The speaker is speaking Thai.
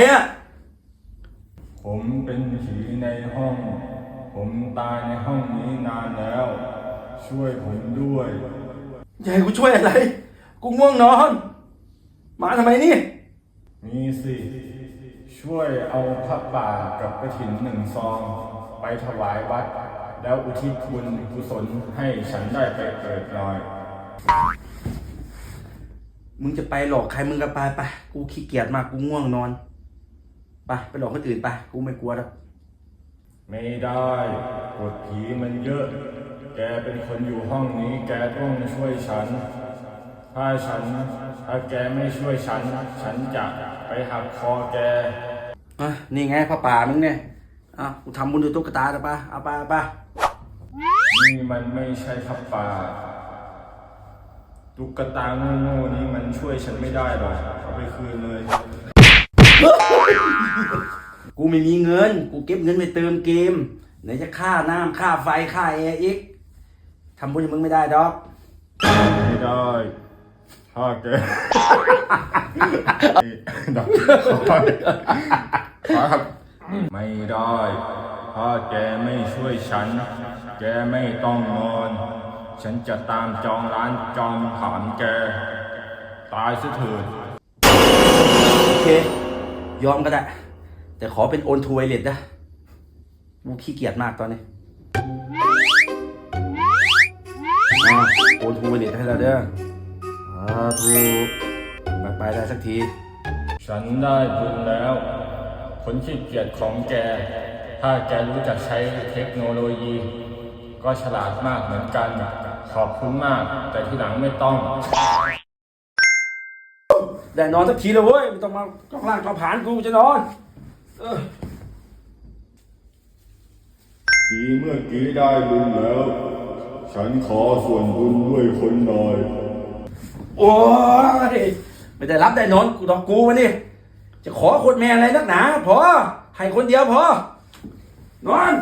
รอะผมเป็นผีในห้อง ผมตายในห้องนี้นานแล้ว ช่วยผมด้วยอย่าให้กูช่วยอะไร กูง่วงนอน มาทำไมนี่ มีสิ ช่วยเอาพระป่ากับกระถินหนึ่งซอง ไปถวายวัด แล้วอุทิศบุญกุศลให้ฉันได้ไปเกิดหน่อย มึงจะไปหลอกใครมึงก็ไปไปกูขี้เกียจมากกูง่วงนอนไปไปหลอกคนอื่นไปกูไม่กลัวแล้วไม่ได้กฎผีมันเยอะ แกเป็นคนอยู่ห้องนี้ แกต้องช่วยฉัน ถ้าฉัน ถ้าแกไม่ช่วยฉัน ฉันจะไปหักคอแกอะนี่ไงพ่อป่ามึงเนี่ยอะกูทำบุญด้วยตุ๊กตาเถอะปะเอาไปเอาไปนี่มันไม่ใช่พับป่า ตุ๊กตาโง่ๆนี้มันช่วยฉันไม่ได้หรอกเอาไปคืนเลย กูไม่มีเงิน กูเก็บเงินไปเติมเกม ไหนจะค่าน้ำค่าไฟค่าแอร์อีกทำบุญให้มึงไม่ได้ดอก ไม่ได้ถ้าแกดับคอยครับไม่ได้ ถ้าแกไม่ช่วยฉัน แกไม่ต้องนอน ฉันจะตามจองร้านจองผ่านแก ตายซะเถิดโอเค ยอมก็ได้ แต่ขอเป็นโอนทูไวเลตนะกูขี้เกียจมากตอนนี้อะโอนทูไวเลตให้เราเด้ออ่าถูกไปไปได้สักที ฉันได้บุญแล้วคนขี้เกียจของแก ถ้าแกรู้จักใช้เทคโนโลยี ก็ฉลาดมากเหมือนกัน ขอบคุณมาก แต่ทีหลังไม่ต้อง ได้นอนสักทีเลยเว้ยไม่ต้องมาจ้องล่างจ้องผานกูจะนอนเออทีเมื่อกี้ได้บุญแล้ว ฉันขอส่วนบุญด้วยคนหน่อย โอ้ยไม่ได้รับได้นอนกูต้องกูมานี่จะขอคนแม่อะไรนักหนาพอให้คนเดียวพอนอน